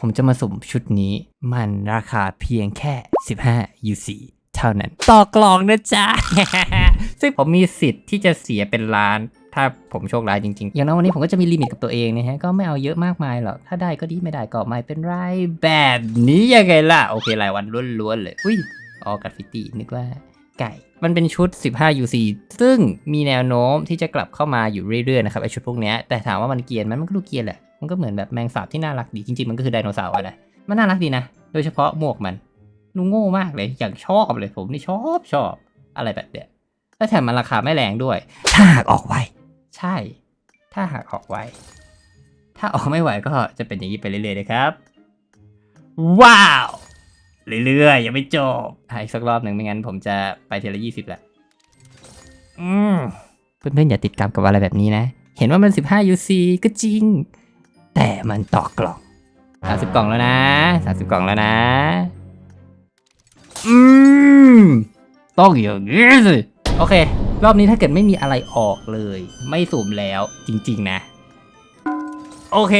ผมจะมาสุ่มชุดนี้ มันราคาเพียงแค่ 15 UC เท่านั้น ต่อกล่องนะจ๊ะ ซึ่งผมมีสิทธิ์ที่จะเสียเป็นล้าน ถ้าผมโชคร้ายจริงๆ อย่างน้อยวันนี้ผมก็จะมีลิมิตกับตัวเองนะฮะ ก็ไม่เอาเยอะมากมายหรอก ถ้าได้ก็ดีไม่ได้ก็ไม่เป็นไร แบบนี้ยังไงล่ะ โอเครายวันล้วนๆเลย อุ้ยออกราฟฟิตี้นึกว่าไก่มันเป็นชุด 15 UC ซึ่งมีแนวโน้มที่จะกลับเข้ามาอยู่เรื่อยๆ นะครับไอชุดพวกเนี้ยแต่ถามว่ามันเกรียนไหมมันก็ดูเกรียนแหละ มันก็เหมือนแบบแมงสาบที่น่ารักดีจริงๆมันก็คือไดโนเสาร์อะนะมันน่ารักดีนะ โดยเฉพาะหมวกมันดูโง่มากเลยอย่างชอบเลยผมนี่ชอบชอบอะไรแบบเนี้ยแล้วแถมมันราคาไม่แรงด้วย ถ้าหากออกไวใช่ ถ้าหากออกไวถ้าออกไม่ไหวก็จะเป็นอย่างนี้ไปเรื่อยๆนะครับ ว้าว เรื่อยๆยังไม่จบอีกสักรอบหนึ่งไม่งั้นผมจะไปเทีละยี่สิบแหละอืมเพื่อนๆอย่าติดกรรมกับอะไรแบบนี้นะ เห็นว่ามัน 15 UC ก็จริง แต่มันต่อกล่อง30กล่องแล้วนะ30กล่องแล้วนะ อืมต้องอย่างนี้สิโอเค รอบนี้ถ้าเกิดไม่มีอะไรออกเลย ไม่สุ่มแล้วจริง ๆ นะ โอเค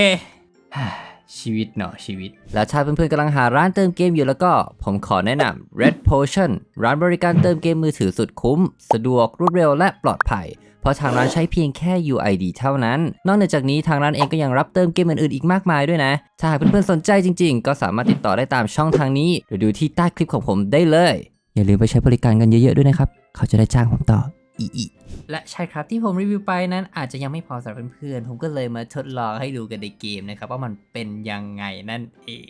ชีวิตเนาะชีวิต แล้วถ้าเพื่อนๆกำลังหาร้านเติมเกมอยู่แล้วก็ ผมขอแนะนำ Red Potion ร้านบริการเติมเกมมือถือสุดคุ้ม สะดวกรวดเร็วและปลอดภัย เพราะทางร้านใช้เพียงแค่ UID เท่านั้น นอกจากนี้ทางร้านเองก็ยังรับเติมเกมอื่นๆอีกมากมายด้วยนะ ถ้าหากเพื่อนๆสนใจจริง ๆ ก็สามารถติดต่อได้ตามช่องทางนี้ หรือดูที่ใต้คลิปของผมได้เลย อย่าลืมไปใช้บริการกันเยอะๆด้วยนะครับ เขาจะได้จ้างผมต่ออีอี และใช่ครับที่ผมรีวิวไปนั้นอาจจะยังไม่พอสำหรับเพื่อนๆ ผมก็เลยมาทดลองให้ดูกันในเกมนะครับว่ามันเป็นยังไงนั่นเอง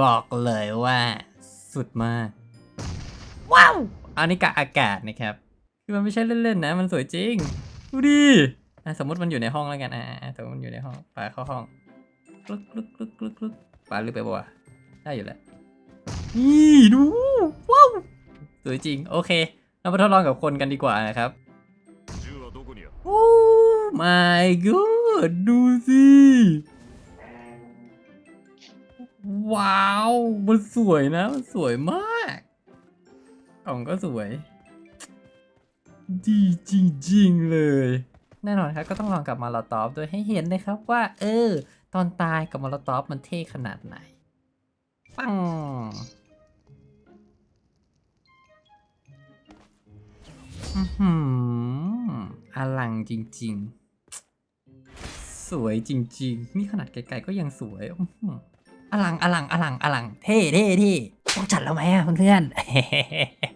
บอกเลยว่าสุดมาก ว้าวอันนี้กะอากาศนะครับคือมันไม่ใช่เล่นๆนะ มันสวยจริง ดูดิสมมติมันอยู่ในห้องแล้วกันอะอะสมมติมันอยู่ในห้องปาเข้าห้องกลึกกลึกกลึกกลึกกลึกปาลึกไปบ่วะได้อยู่แหละนี่ดูว้าวสวยจริง โอเค เรามาทดลองกับคนกันดีกว่านะครับ my god ดูสิ ว้าว มันสวยนะ มันสวยมาก กล่องก็สวย ดีจริงๆเลย แน่นอนครับก็ต้องลองกับมาลาตอฟด้วยให้เห็นนะครับว่า เออ ตอนตายกับมาลาตอฟมันเท่ขนาดไหน ปังอื้อหืออลังจริง ๆ สวยจริง ๆ นี่ขนาดไกลๆก็ยังสวยอื้อหืออลังอลังอลังอลัง เท่เท่เท่ต้องจัดแล้วไหมอะเพื่อน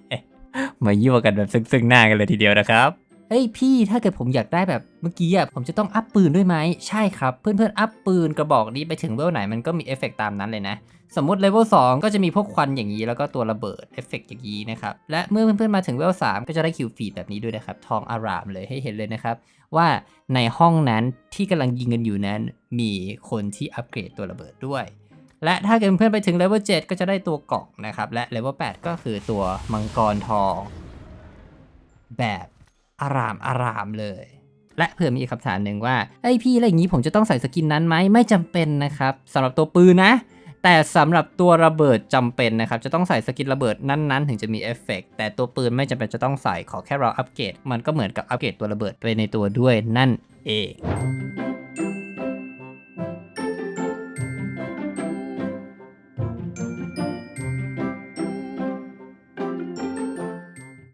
ๆ มายั่วกันแบบซึ่งๆหน้ากันเลยทีเดียวนะครับ เฮ้ยพี่ถ้าเกิดผมอยากได้แบบเมื่อกี้อะผมจะต้องอัพปืนด้วยไหมใช่ครับ เพื่อนๆอัพปืนกระบอกนี้ไปถึงเลเวลไหนมันก็มีเอฟเฟกต์ตามนั้นเลยนะ สมมติเลเวล2ก็จะมีพวกควันอย่างนี้ แล้วก็ตัวระเบิดเอฟเฟกต์อย่างนี้นะครับ และเมื่อเพื่อนๆมาถึงเลเวล3ก็จะได้คิวฟีดแบบนี้ด้วยนะครับ ทองอารามเลยให้เห็นเลยนะครับ ว่าในห้องนั้นที่กำลังยิงกันอยู่นั้น มีคนที่อัปเกรดตัวระเบิดด้วยและถ้าเกิดเพื่อนๆไปถึงเลเวล7ก็จะได้ตัวกล่องนะครับ และเลเวล8ก็คือตัวมังกรทอง แบบ อารามอารามเลย และเพื่อมีอีกคำถามหนึ่งว่าไอพี่อะไรอย่างนี้ผมจะต้องใส่สกินนั้นไหมไม่จำเป็นนะครับสำหรับตัวปืนนะ แต่สำหรับตัวระเบิดจำเป็นนะครับจะต้องใส่สกินระเบิดนั้นๆ ถึงจะมีเอฟเฟกต์แต่ตัวปืนไม่จำเป็นจะต้องใส่ขอแค่เราอัปเกรดมันก็เหมือนกับอัปเกรดตัวระเบิดไปในตัวด้วยนั่นเอง